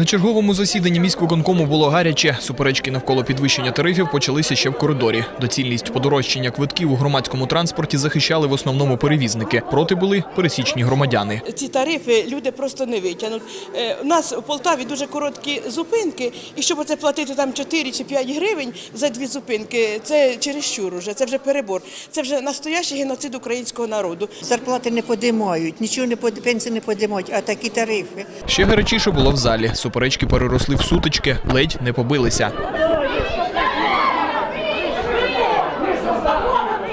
На черговому засіданні міськвиконкому було гаряче. Суперечки навколо підвищення тарифів почалися ще в коридорі. Доцільність подорожчання квитків у громадському транспорті захищали в основному перевізники. Проти були пересічні громадяни. Ці тарифи люди просто не витягнуть. Е, У нас у Полтаві дуже короткі зупинки, і щоб оце платити там 4 чи 5 гривень за дві зупинки, це чересчур уже, це вже перебор. Це вже настоящий геноцид українського народу. Зарплати не подимають, нічого не под... пенсії не подимають, а такі тарифи. Ще гарячіше було в залі. Суперечки переросли в сутички, ледь не побилися.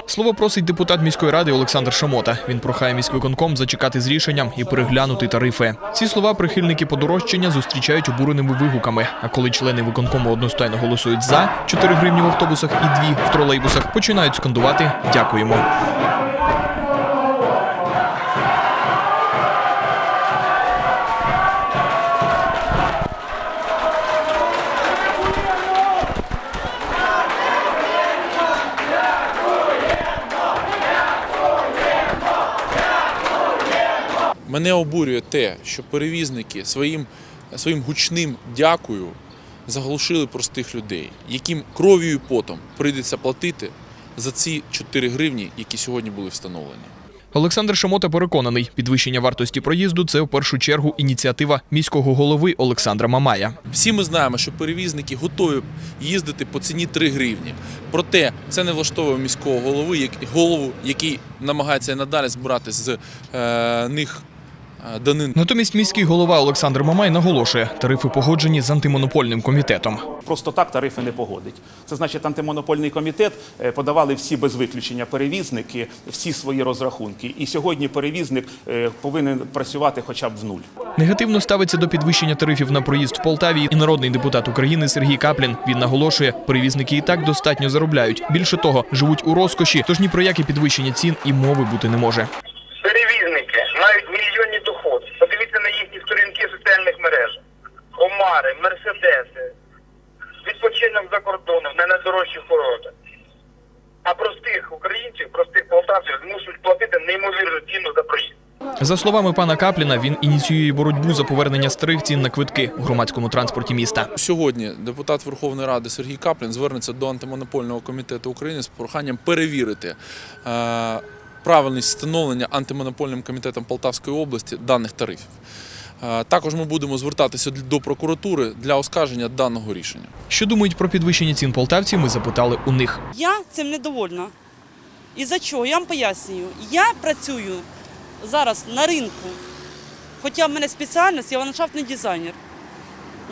Слово просить депутат міської ради Олександр Шамота. Він прохає міськвиконком зачекати з рішенням і переглянути тарифи. Ці слова прихильники подорожчання зустрічають обуреними вигуками. А коли члени виконкому одностайно голосують за 4 гривні в автобусах і 2 в тролейбусах, починають скандувати Дякуємо. Мене обурює те, що перевізники своїм, своїм гучним дякую заглушили простих людей, яким кров'ю і потом прийдеться платити за ці 4 гривні, які сьогодні були встановлені. Олександр Шамота переконаний, підвищення вартості проїзду це в першу чергу ініціатива міського голови Олександра Мамая. Всі ми знаємо, що перевізники готові їздити по ціні 3 гривні. Проте це не влаштовує міського голови, як голову, який намагається надалі збирати з е, них данин. Натомість міський голова Олександр Мамай наголошує, тарифи погоджені з антимонопольним комітетом. Просто так тарифи не погодить. Це значить, антимонопольний комітет е, подавали всі без виключення перевізники, всі свої розрахунки. І сьогодні перевізник е, повинен працювати хоча б в нуль. Негативно ставиться до підвищення тарифів на проїзд в Полтаві і народний депутат України Сергій Каплін. Він наголошує, перевізники і так достатньо заробляють. Більше того, живуть у розкоші, тож ні про яке підвищення цін і мови бути не може. Мають мільйонні доходи. Подивіться на їхні сторінки в соціальних мережах. Омари, мерседеси, відпочинок за кордоном, не найдорожчі курорти. А простих українців, простих полтавців змушують платити неймовірну ціну за проїзд. За словами пана Капліна, він ініціює боротьбу за повернення старих цін на квитки в громадському транспорті міста. Сьогодні депутат Верховної Ради Сергій Каплін звернеться до антимонопольного комітету України з проханням перевірити е, правильність встановлення антимонопольним комітетом Полтавської області даних тарифів. Е, Також ми будемо звертатися до прокуратури для оскарження даного рішення. Що думають про підвищення цін полтавці? Ми запитали у них. Я цим недовольна. І за чого? Я вам пояснюю. Я працюю зараз на ринку. Хоча в мене спеціальність, я ландшафтний дизайнер.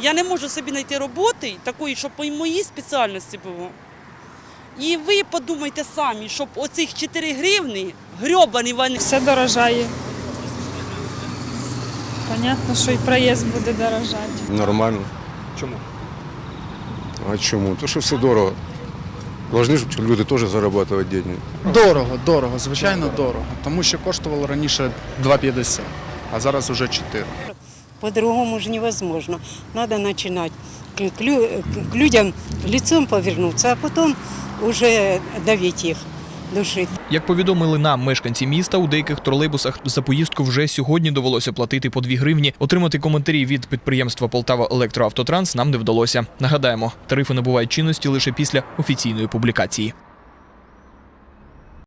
Я не можу собі знайти роботи такої, щоб по моїй спеціальності було. І ви подумайте самі, щоб оцих 4 гривні грьобані вони Все дорожає. Понятно, що і проїзд буде дорожати. Нормально. Чому? А чому? То що все дорого. Должны ж люди теж зарабатывать деньги. Дорого, дорого, звичайно дорого. Тому що коштувало раніше 2,50, а зараз вже 4. По-другому ж невозможно. Надо начинать к, к лю- к людям лицом повернуться, а потом уже давіть їх, душить. Як повідомили нам мешканці міста, у деяких тролейбусах за поїздку вже сьогодні довелося платити по 2 гривні. Отримати коментарі від підприємства Полтава Електроавтотранс нам не вдалося. Нагадаємо, тарифи набувають чинності лише після офіційної публікації.